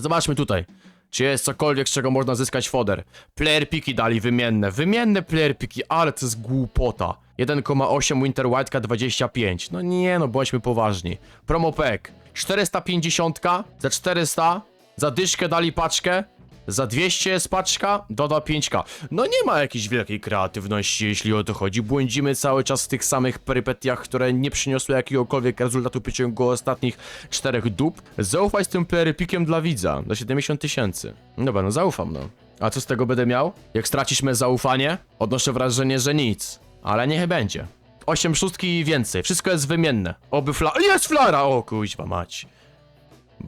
Zobaczmy tutaj. Czy jest cokolwiek, z czego można zyskać foder? Player piki dali wymienne. Wymienne player piki, ale to jest głupota. 1,8 Winter White'a 25. No nie no, bądźmy poważni. Promo pack. 450 za 400. Za dyszkę dali paczkę. Za 200 jest paczka, doda 5k. No nie ma jakiejś wielkiej kreatywności, jeśli o to chodzi. Błądzimy cały czas w tych samych perypetiach, które nie przyniosły jakiegokolwiek rezultatu w przeciągu ostatnich czterech dób. Zaufaj z tym perypikiem dla widza, za 70 tysięcy. Dobra, no zaufam, no. A co z tego będę miał? Jak stracisz me zaufanie? Odnoszę wrażenie, że nic. Ale niech będzie. 8 szóstki i więcej, wszystko jest wymienne. Oby fla... Jest flara! O kuźwa mać.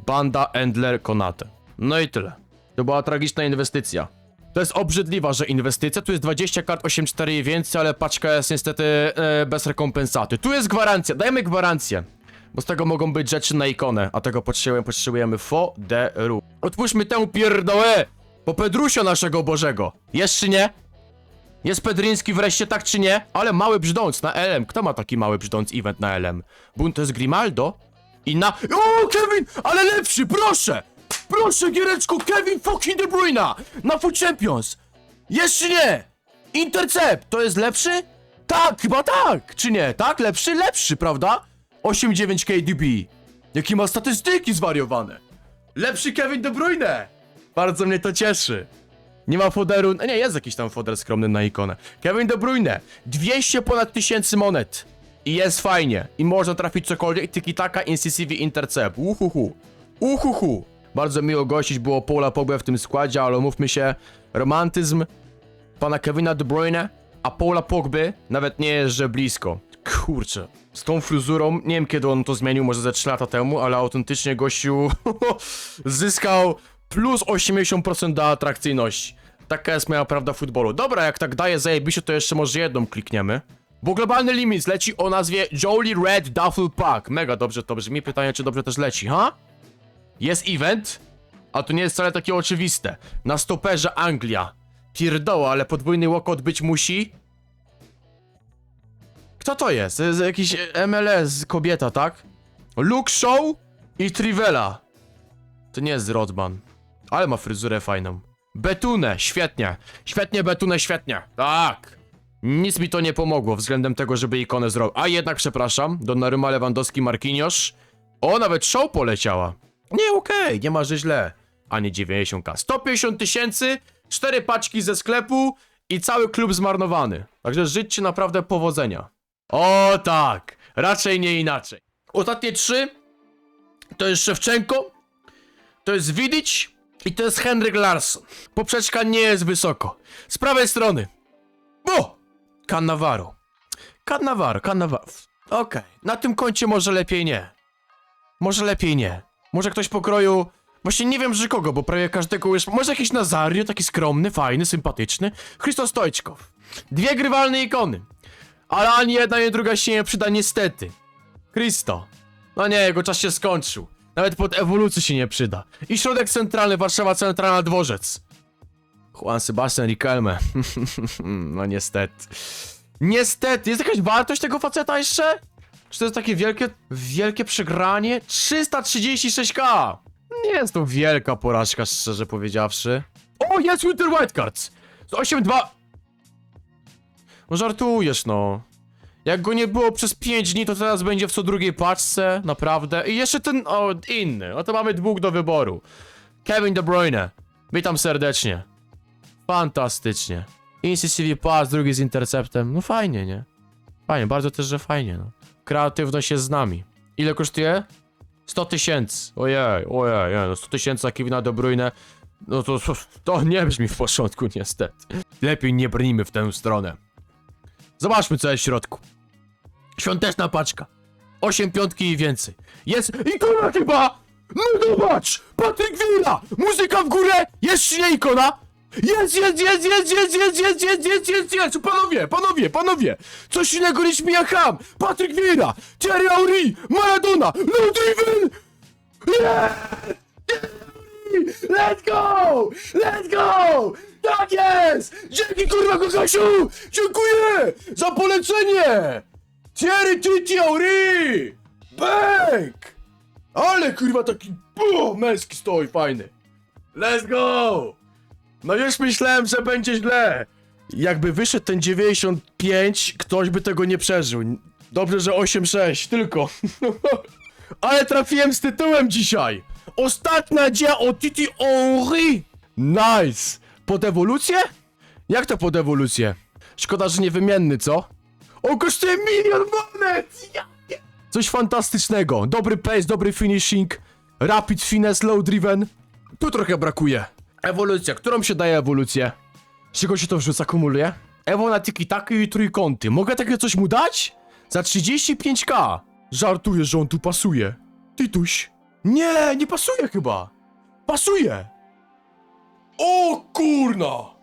Banda Endler Konate. No i tyle. To była tragiczna inwestycja. To jest obrzydliwa, że inwestycja. Tu jest 20 kart 8-4 i więcej, ale paczka jest niestety e, bez rekompensaty. Tu jest gwarancja, dajmy gwarancję. Bo z tego mogą być rzeczy na ikonę, a tego potrzebujemy, potrzebujemy foderu. Otwórzmy tę pierdołę! Po Pedrusio naszego Bożego. Jest czy nie? Jest Pedryński wreszcie, tak czy nie? Ale mały brzdąc na LM. Kto ma taki mały brzdąc event na LM? Buntes Grimaldo? I na... O, Kevin! Ale lepszy, proszę! Proszę, Giereczku, Kevin fucking De Bruyne! Na Foot Champions! Jeszcze nie! Intercept, to jest lepszy? Tak, chyba tak! Czy nie? Tak, lepszy? Lepszy, prawda? 8-9 KDB. Jakie ma statystyki zwariowane? Lepszy Kevin De Bruyne! Bardzo mnie to cieszy. Nie ma foderu. no Nie, jest jakiś tam foder skromny na ikonę. Kevin De Bruyne. 200 ponad tysięcy monet. I jest fajnie. I można trafić cokolwiek. Tiki taka incisive intercept. Uhuhu. Uhuhu. Bardzo miło gościć było Paula Pogba w tym składzie, ale mówmy się, romantyzm pana Kevina De Bruyne, a Paula Pogby nawet nie jest, że blisko. Kurczę, z tą fryzurą, nie wiem kiedy on to zmienił, może ze 3 lata temu, ale autentycznie gościu zyskał plus 80% do atrakcyjności. Taka jest moja prawda futbolu. Dobra, jak tak daje zajebiście, to jeszcze może jedną klikniemy. Bo globalny limit leci o nazwie Jolie Red Duffel Pack. Mega dobrze to brzmi. Pytanie, czy dobrze też leci, ha? Jest event, a to nie jest wcale takie oczywiste. Na stoperze Anglia. Pierdoła, ale podwójny łokot być musi. Kto to jest? To jest jakiś MLS kobieta, tak? Luke Show i Trivela. To nie jest Rodman. Ale ma fryzurę fajną. Betune, świetnie. Świetnie, Betune, świetnie. Tak. Nic mi to nie pomogło względem tego, żeby ikonę zrobił. A jednak, przepraszam, Donnarumma, Lewandowski, Marquinhos. O, nawet show poleciała. Nie, okej, nie ma, że źle. A nie 90k. 150 tysięcy, cztery paczki ze sklepu i cały klub zmarnowany. Także życzcie naprawdę powodzenia. O tak, raczej nie inaczej. Ostatnie trzy to jest Szewczenko, to jest Widic i to jest Henryk Larsson. Poprzeczka nie jest wysoko. Z prawej strony. O! Cannavaro. Cannavaro, Cannavaro. Okej, na tym koncie może lepiej nie. Może lepiej nie. Może ktoś pokroju. Właśnie nie wiem, że kogo, bo prawie każdego już. Może jakiś Nazario, taki skromny, fajny, sympatyczny. Christo Stojczkow. Dwie grywalne ikony. Ale ani jedna, ani druga się nie przyda, niestety. Christo. No nie, jego czas się skończył. Nawet pod ewolucję się nie przyda. I środek centralny, Warszawa Centralna Dworzec. Juan Sebastian Riquelme. no niestety. Niestety, jest jakaś wartość tego faceta jeszcze? Czy to jest takie wielkie, wielkie przegranie? 336k! Nie jest to wielka porażka, szczerze powiedziawszy. O, jest Winter Whitecards! Z 8-2... No żartujesz, no. Jak go nie było przez 5 dni, to teraz będzie w co drugiej paczce, naprawdę. I jeszcze ten, o, inny. No to mamy dwóch do wyboru. Kevin De Bruyne. Witam serdecznie. Fantastycznie. Incisive pass, drugi z interceptem. No fajnie, nie? Fajnie, bardzo też, że fajnie, no. Kreatywność jest z nami. Ile kosztuje? 100 tysięcy. Ojej, ojej, no 100 tysięcy za Kevina De Bruyne. No to, to, nie brzmi w porządku, niestety. Lepiej nie brnijmy w tę stronę. Zobaczmy, co jest w środku. Świąteczna paczka. 8 piątki i więcej. Jest ikona chyba! No zobacz! Patryk Wieira! Muzyka w górę! Jest czy nie ikona? Jest, jest, jest, jest, jest, jest, jest, jest, jest, jest, jest! Panowie, panowie, panowie! Coś innego niż Mia Hamm! Patryk Wieira! Thierry Henry! Maradona! Ludwig! Let's go! Let's go! Tak jest! Dzięki kurwa Kokasiu! Dziękuję! Za polecenie! Thierry Titi Henry! Bang! Ale kurwa taki o, męski stoi, fajny. Let's go! No już myślałem, że będzie źle. Jakby wyszedł ten 95, ktoś by tego nie przeżył. Dobrze, że 8-6, tylko. Ale trafiłem z tytułem dzisiaj. Ostatnia dzieła o Titi Henry. Nice. Pod ewolucję? Jak to pod ewolucję? Szkoda, że niewymienny, co? O, kosztuje milion monet! Coś fantastycznego. Dobry pace, dobry finishing. Rapid, finesse, low driven. Tu trochę brakuje. Ewolucja. Którą się daje ewolucję? Z czego się to wrzuca, kumuluje? Ewo na tiki-taki i trójkąty. Mogę takie coś mu dać? Za 35k. Żartuję, że on tu pasuje. Tituś. Nie, nie pasuje chyba. Pasuje. O kurna.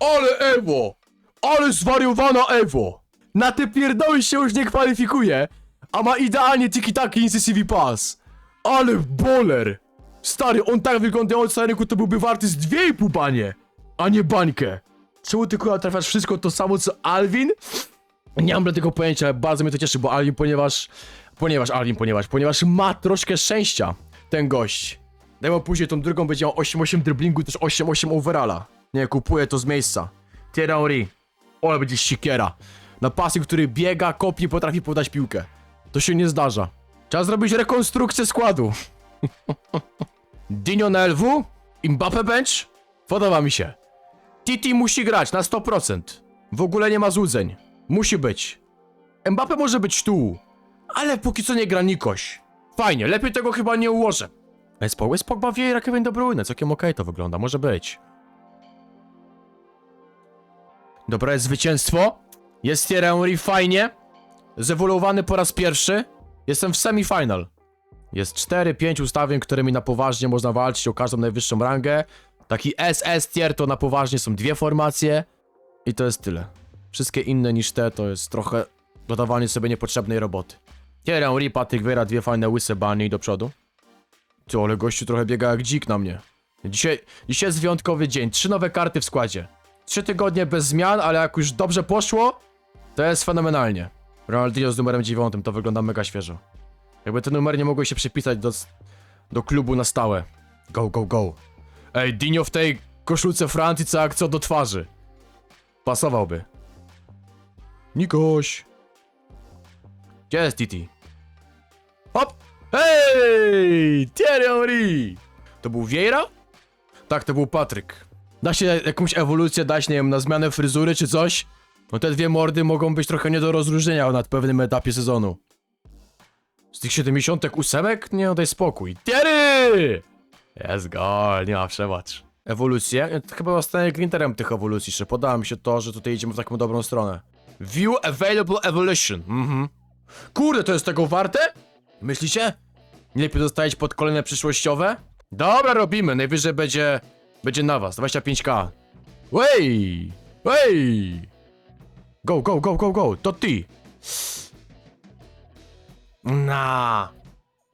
Ale Ewo. Ale zwariowana Ewo. Na te pierdoły się już nie kwalifikuje. A ma idealnie tiki-taki i CV Pass. Ale boler. Stary, on tak wyglądający na rynku to byłby warty z 2,5 banie, a nie bańkę. Czemu ty kurwa trafiasz wszystko to samo co Alvin? Nie mam tego pojęcia, ale bardzo mnie to cieszy, bo Alvin, ponieważ... Ponieważ Alvin, ponieważ, ponieważ ma troszkę szczęścia, ten gość. Daj mu później tą drugą będzie miał 8-8 driblingu, też 8-8 overalla. Nie, kupuję to z miejsca. Thierry Henry. Ole, będzie sikiera. Na pasy, który biega, kopie, potrafi podać piłkę. To się nie zdarza. Trzeba zrobić rekonstrukcję składu. Dinio na LW? Mbappe bench? Podoba mi się. Titi musi grać na 100%. W ogóle nie ma złudzeń. Musi być. Mbappe może być tu. Ale póki co nie gra Nikoś. Fajnie, lepiej tego chyba nie ułożę. Jest Pogba, jest Pogba, Vieira, Kevin De Bruyne, całkiem okej to wygląda, może być. Dobra, jest zwycięstwo. Jest Thierry Henry, fajnie. Zewoluowany po raz pierwszy. Jestem w semifinal. Jest 4-5 ustawień, którymi na poważnie można walczyć o każdą najwyższą rangę. Taki SS tier to na poważnie są dwie formacje. I to jest tyle. Wszystkie inne niż te to jest trochę dodawanie sobie niepotrzebnej roboty. Henry, Patryk Wiera, dwie fajne łyse banie i do przodu. Ty, ale gościu trochę biega jak dzik na mnie. Dzisiaj, dzisiaj jest wyjątkowy dzień. Trzy nowe karty w składzie. Trzy tygodnie bez zmian, ale jak już dobrze poszło, to jest fenomenalnie. Ronaldinho z numerem 9 to wygląda mega świeżo. Jakby te numery nie mogły się przypisać do, do klubu na stałe. Go, go, go. Ej, Dinio w tej koszulce Francji co jak co do twarzy. Pasowałby. Nikoś. Gdzie jest Titi? Hop! Hej! Thierry Henry! To był Vieira? Tak, to był Patryk. Da się jakąś ewolucję dać, nie wiem, na zmianę fryzury czy coś? No te dwie mordy mogą być trochę nie do rozróżnienia na pewnym etapie sezonu. Z tych 78 nie daj spokój. Thierry! Jest gol, nie ma przebacz. Ewolucje? To Chyba zostanie grinterem tych ewolucji, jeszcze podoba mi się to, że tutaj idziemy w taką dobrą stronę. View available evolution. Mhm. Kurde, to jest tego warte? Myślicie? Nie lepiej zostawić pod kolejne przyszłościowe? Dobra, robimy. Najwyżej będzie... Będzie na was. 25k. Wey! Wey! Go, go, go, go, go! To ty! Na.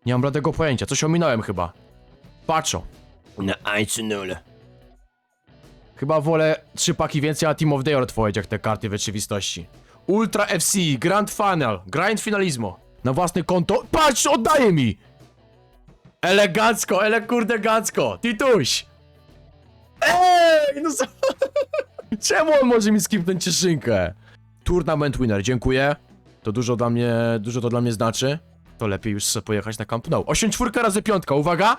Nie mam bladego pojęcia, coś ominąłem chyba. Patrzą. Na 1-0. Chyba wolę trzy paki więcej, a Team of the Year otworzyć jak te karty w rzeczywistości. Ultra FC, Grand Final, Grand Finalismo. Na własne konto. Patrz, oddaje mi! Elegancko, ele kurdegacko. Tituś! Ej, no co? Czemu on może mi skipnąć cieszynkę? Tournament winner, dziękuję. To dużo dla mnie, dużo to dla mnie znaczy. To lepiej już pojechać na Camp Nou. 8 czwórka razy piątka, uwaga!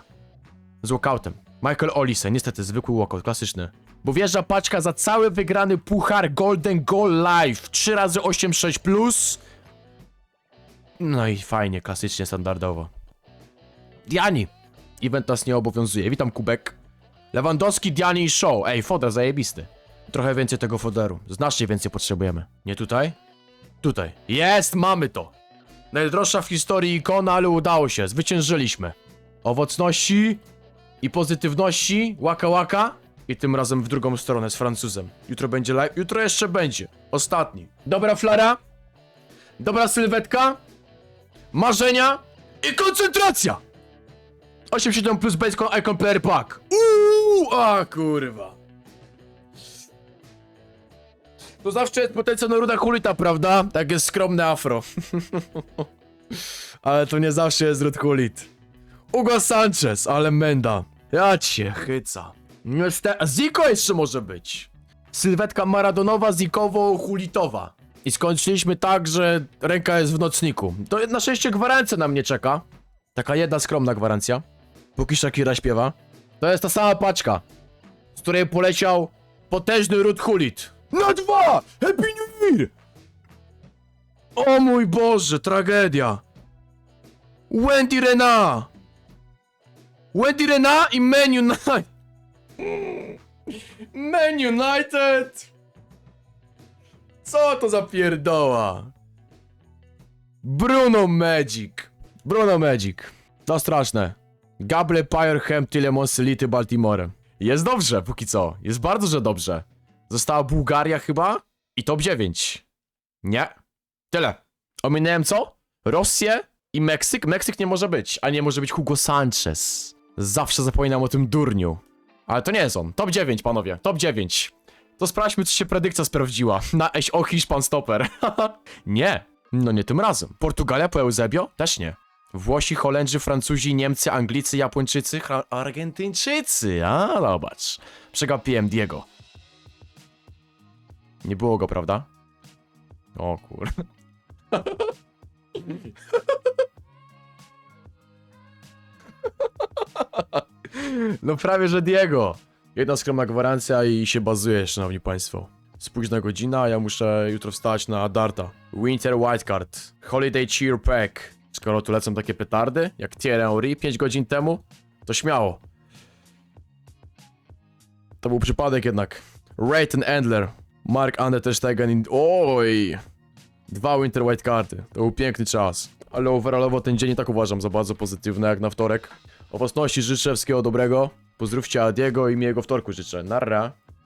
Z walkoutem. Michael Olise, niestety zwykły walkout, klasyczny. Bo wjeżdża paczka za cały wygrany puchar Golden Goal Live. 3 razy 8, 6 plus. No i fajnie, klasycznie, standardowo. Diani. Event nas nie obowiązuje. Witam Kubek. Lewandowski, Diani i Show. Ej, foder zajebisty. Trochę więcej tego foderu. Znacznie więcej potrzebujemy. Nie tutaj? Tutaj. Jest, mamy to. Najdroższa w historii ikona, ale udało się. Zwyciężyliśmy. Owocności i pozytywności. Łaka łaka. I tym razem w drugą stronę z Francuzem. Jutro będzie live. Jutro jeszcze będzie. Ostatni. Dobra flara. Dobra sylwetka. Marzenia. I koncentracja. 8-7 plus base icon player pack. Uuu, a kurwa. To zawsze jest potencjalna ruda hulita, prawda? Tak jest skromne afro. ale to nie zawsze jest rud hulit. Hugo Sanchez, ale menda. Ja cię chyca. Niestety, a Ziko jeszcze może być. Sylwetka maradonowa, zikowo-hulitowa. I skończyliśmy tak, że ręka jest w nocniku. To na szczęście gwarancja na mnie czeka. Taka jedna skromna gwarancja. Póki Shakira śpiewa. To jest ta sama paczka, z której poleciał potężny ród hulit. Na dwa! Happy New Year! O mój Boże, tragedia. Wendy Rena! Wendy Rena i Man United! Man United! Co to za pierdoła? Bruno Magic. Bruno Magic. To straszne. Gable Pireham Tilemons Lity Baltimore. Jest dobrze, póki co. Jest bardzo, że dobrze. Została Bułgaria chyba? I top 9. Nie. Tyle. Ominąłem co? Rosję i Meksyk? Meksyk nie może być, a nie może być Hugo Sanchez. Zawsze zapominam o tym durniu. Ale to nie jest on. Top 9, panowie. Top 9. To sprawdźmy, czy się predykcja sprawdziła. Na eś o Hiszpan stoper. nie. No nie tym razem. Portugalia po Eusebio? Też nie. Włosi, Holendrzy, Francuzi, Niemcy, Anglicy, Japończycy, Argentyńczycy. A, zobacz. Przegapiłem Diego. Nie było go, prawda? O kur... No prawie, że Diego. Jedna skromna gwarancja i się bazuje, szanowni państwo. Spóźna godzina, a ja muszę jutro wstać na Darta. Winter Wildcard. Holiday Cheer Pack. Skoro tu lecą takie petardy, jak Thierry Henry 5 godzin temu, to śmiało. To był przypadek jednak. Rayton Endler. Mark Ander też Stegen. Oj! Dwa Winter White karty. To był piękny czas. Ale overallowo ten dzień i tak uważam za bardzo pozytywny jak na wtorek. Owocności życzę wszystkiego dobrego. Pozdrówcie Adiego i miłego wtorku życzę. Narra.